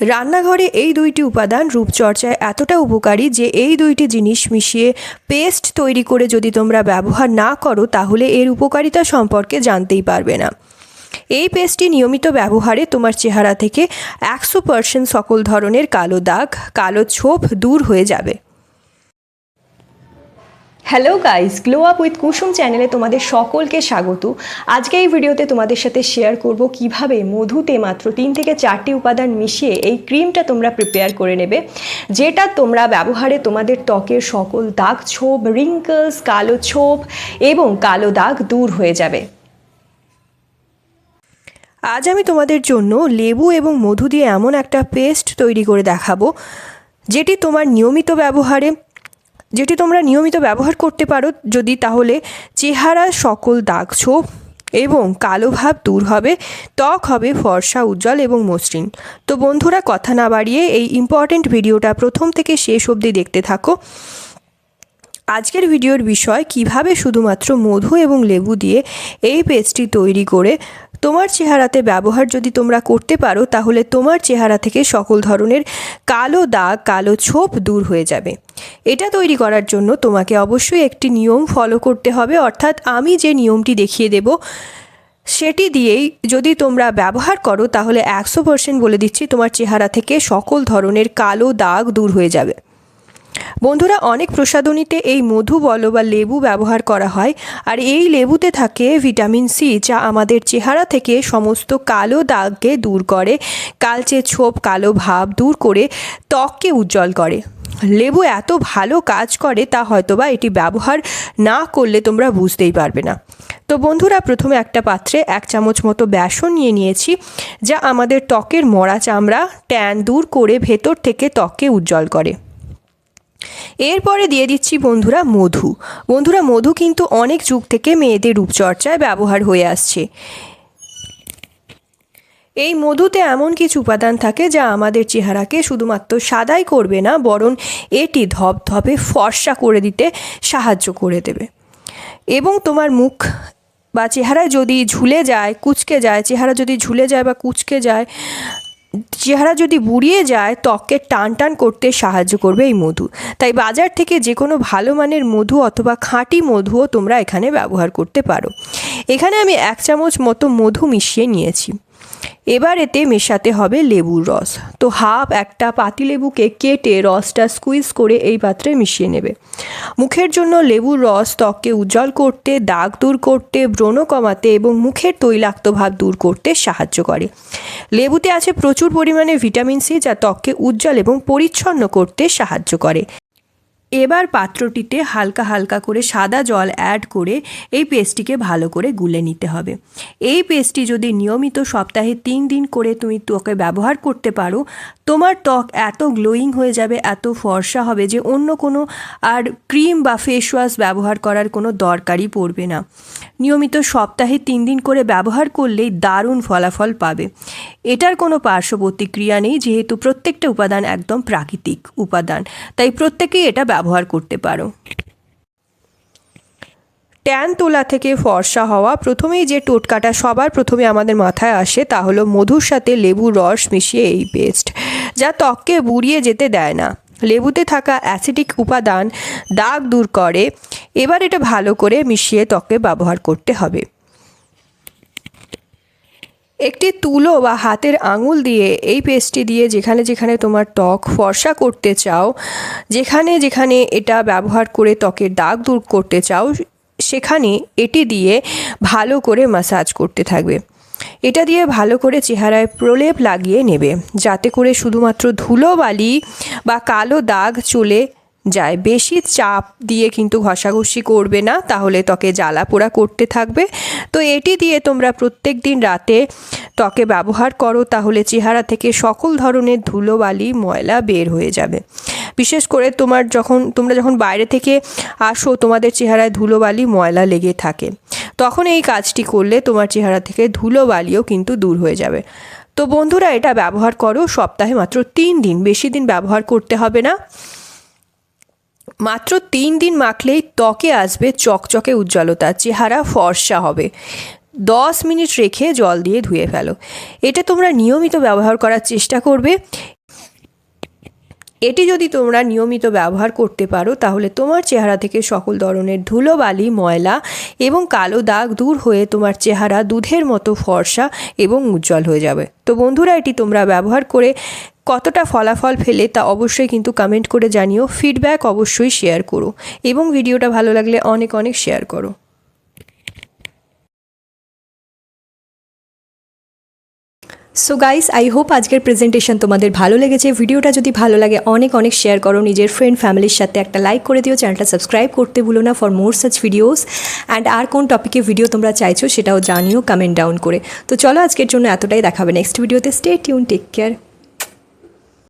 রান্নাঘরে এই দুইটি উপাদান রূপচর্চায় এতটা উপকারী যে এই দুইটি জিনিস মিশিয়ে পেস্ট তৈরি করে যদি তোমরা ব্যবহার না করো, তাহলে এর উপকারিতা সম্পর্কে জানতেই পারবে না। এই পেস্টটি নিয়মিত ব্যবহারে তোমার চেহারা থেকে একশো পার্সেন্ট সকল ধরনের কালো দাগ, কালো ছোপ দূর হয়ে যাবে। Hello guys glow up with Kusum চ্যানেলে তোমাদের সকলকে স্বাগত। আজকে এই ভিডিওতে তোমাদের সাথে শেয়ার করব কীভাবে মধুতে মাত্র তিন থেকে চারটি উপাদান মিশিয়ে এই ক্রিমটা তোমরা প্রিপেয়ার করে নেবে, যেটা তোমরা ব্যবহারে তোমাদের ত্বকের সকল দাগ ছোপ রিঙ্কলস কালো ছোপ এবং কালো দাগ দূর হয়ে যাবে। আজ আমি তোমাদের জন্য লেবু এবং মধু দিয়ে এমন একটা পেস্ট তৈরি করে দেখাবো, যেটি তোমার নিয়মিত ব্যবহারে যেটি তোমরা নিয়মিত ব্যবহার করতে পারো, যদি তাহলে চেহারা সকল দাগ ছোপ এবং কালো ভাব দূর হবে, ত্বক হবে ফর্সা, উজ্জ্বল এবং মসৃণ। তো বন্ধুরা, কথা না বাড়িয়ে এই ইম্পর্ট্যান্ট ভিডিওটা প্রথম থেকে শেষ অবধি দেখতে থাকো। আজকের ভিডিওর বিষয়, কীভাবে শুধুমাত্র মধু এবং লেবু দিয়ে এই পেস্টটি তৈরি করে তোমার চেহারাতে ব্যবহার যদি তোমরা করতে পারো, তাহলে তোমার চেহারা থেকে সকল ধরনের কালো দাগ, কালো ছোপ দূর হয়ে যাবে। এটা তৈরি করার জন্য তোমাকে অবশ্যই একটি নিয়ম ফলো করতে হবে। অর্থাৎ আমি যে নিয়মটি দেখিয়ে দেব, সেটি দিয়েই যদি তোমরা ব্যবহার করো, তাহলে একশো পার্সেন্ট বলে দিচ্ছি তোমার চেহারা থেকে সকল ধরনের কালো দাগ দূর হয়ে যাবে। বন্ধুরা, অনেক প্রসাধনীতে এই মধু, বলো বা লেবু ব্যবহার করা হয় আর এই লেবুতে থাকে ভিটামিন সি, যা আমাদের চেহারা থেকে সমস্ত কালো দাগকে দূর করে, কালচে ছোপ, কালো ভাব দূর করে, ত্বককে উজ্জ্বল করে। লেবু এত ভালো কাজ করে, তা হয়তোবা এটি ব্যবহার না করলে তোমরা বুঝতেই পারবে না। তো বন্ধুরা, প্রথমে একটা পাত্রে এক চামচ মতো বেসন নিয়ে নিয়েছি, যা আমাদের ত্বকের মরা চামড়া ট্যান দূর করে ভেতর থেকে ত্বককে উজ্জ্বল করে। এরপরে দিয়ে দিচ্ছি বন্ধুরা মধু। বন্ধুরা মধু কিন্তু অনেক যুগ থেকে মেয়েদের রূপচর্চায় ব্যবহার হয়ে আসছে। এই মধুতে এমন কিছু উপাদান থাকে যা আমাদের চেহারাকে শুধুমাত্র সাদাই করবে না, বরং এটি ধপধপে ফর্সা করে দিতে সাহায্য করে দেবে। এবং তোমার মুখ বা চেহারায় যদি ঝুলে যায়, কুচকে যায়, চেহারা যদি ঝুলে যায় বা কুচকে যায় চেহারা যদি বুড়িয়ে যায়, ত্বককে টান টান করতে সাহায্য করবে এই মধু। তাই বাজার থেকে যে কোনো ভালো মানের মধু অথবা খাঁটি মধুও তোমরা এখানে ব্যবহার করতে পারো। এখানে আমি এক চামচ মতো মধু মিশিয়ে নিয়েছি। এবার এতে মেশাতে হবে লেবুর রস। তো হাফ একটা পাতিলেবুকে কেটে রসটা স্কুইজ করে এই পাত্রে মিশিয়ে নেবে। মুখের জন্য লেবুর রস ত্বককে উজ্জ্বল করতে, দাগ দূর করতে, ব্রণ কমাতে এবং মুখের তৈলাক্ত ভাব দূর করতে সাহায্য করে। লেবুতে আছে প্রচুর পরিমাণে ভিটামিন সি যা ত্বককে উজ্জ্বল এবং পরিচ্ছন্ন করতে সাহায্য করে। এবার পাত্রটিতে হালকা হালকা করে সাদা জল অ্যাড করে এই পেস্টটিকে ভালো করে গুলে নিতে হবে। এই পেস্টটি যদি নিয়মিত সপ্তাহে তিন দিন করে তুমি ত্বকে ব্যবহার করতে পারো, তোমার ত্বক এত গ্লোয়িং হয়ে যাবে, এত ফর্সা হবে যে অন্য কোনো আর ক্রিম বা ফেস ওয়াশ ব্যবহার করার কোনো দরকারই পড়বে না। নিয়মিত সপ্তাহে তিন দিন করে ব্যবহার করলেই দারুণ ফলাফল পাবে। এটার কোনো পার্শ্ব প্রতিক্রিয়া নেই, যেহেতু প্রত্যেকটা উপাদান একদম প্রাকৃতিক উপাদান। তাই প্রত্যেকেই এটা ব্যবহার করতে পারো। ট্যান তোলা থেকে ফর্সা হওয়া প্রথমেই যে টোটকাটা সবার প্রথমে আমাদের মাথায় আসে তা হলো মধুর সাথে লেবুর রস মিশিয়ে এই পেস্ট, যা ত্বককে বুড়িয়ে যেতে দেয় না। লেবুতে থাকা অ্যাসিডিক উপাদান দাগ দূর করে, এবার এটা ভালো করে মিশিয়ে ত্বকে ব্যবহার করতে হবে। একটি তুলো বা হাতের আঙুল দিয়ে এই পেস্টটি দিয়ে যেখানে যেখানে তোমার ত্বক ফর্সা করতে চাও, যেখানে যেখানে এটা ব্যবহার করে ত্বকের দাগ দূর করতে চাও, সেখানে এটি দিয়ে ভালো করে মাসাজ করতে থাকবে। এটা দিয়ে ভালো করে চেহারায় প্রলেপ লাগিয়ে নেবে, যাতে করে শুধুমাত্র ধুলোবালি বা কালো দাগ চলে যায়। বেশি চাপ দিয়ে কিন্তু ঘষাঘষি করবে না, তাহলে ত্বকে জ্বালা পোড়া করতে থাকবে। তো এটি দিয়ে তোমরা প্রত্যেক দিন রাতে ত্বকে ব্যবহার করো, তাহলে চেহারা থেকে সকল ধরনের ধুলোবালি, ময়লা বের হয়ে যাবে। বিশেষ করে তোমার যখন, তোমরা যখন বাইরে থেকে আসো, তোমাদের চেহারায় ধুলোবালি, ময়লা লেগে থাকে। তখন এই কাজটি করলে তোমার চেহারা থেকে ধুলোবালিও কিন্তু দূর হয়ে যাবে। তো বন্ধুরা, এটা ব্যবহার করো সপ্তাহে মাত্র তিন দিন, বেশি দিন ব্যবহার করতে হবে না। মাত্র তিন দিন মাখলেই ত্বকে আসবে চকচকে উজ্জ্বলতা, চেহারা ফর্সা হবে। দশ মিনিট রেখে জল দিয়ে ধুয়ে ফেলো। এটা তোমরা নিয়মিত ব্যবহার করার চেষ্টা করবে। এটি যদি তোমরা নিয়মিত ব্যবহার করতে পারো, তাহলে তোমার চেহারা থেকে সকল ধরনের ধুলোবালি ময়লা এবং কালো দাগ দূর হয়ে তোমার চেহারা দুধের মতো ফর্সা এবং উজ্জ্বল হয়ে যাবে। তো বন্ধুরা, এটি তোমরা ব্যবহার করে কতটা ফলাফল ফেলে তা অবশ্যই কিন্তু কমেন্ট করে জানিও। ফিডব্যাক অবশ্যই শেয়ার করো এবং ভিডিওটা ভালো লাগলে অনেক অনেক শেয়ার করো। সো গাইস আই হোপ আজকের প্রেজেন্টেশন তোমাদের ভালো লেগেছে। ভিডিওটা যদি ভালো লাগে, অনেক অনেক শেয়ার করো। নিজের ফ্রেন্ড ফ্যামিলির সাথে একটা লাইক করে দিও। চ্যানেলটা সাবস্ক্রাইব করতে ভুলো না for more such videos and আর কোন টপিকে ভিডিও তোমরা চাইছো, সেটাও জানিও কমেন্ট ডাউন করে। তো চলো আজকের জন্য এতটাই। দেখাবে নেক্সট ভিডিওতে স্টে টিউন টেক কেয়ার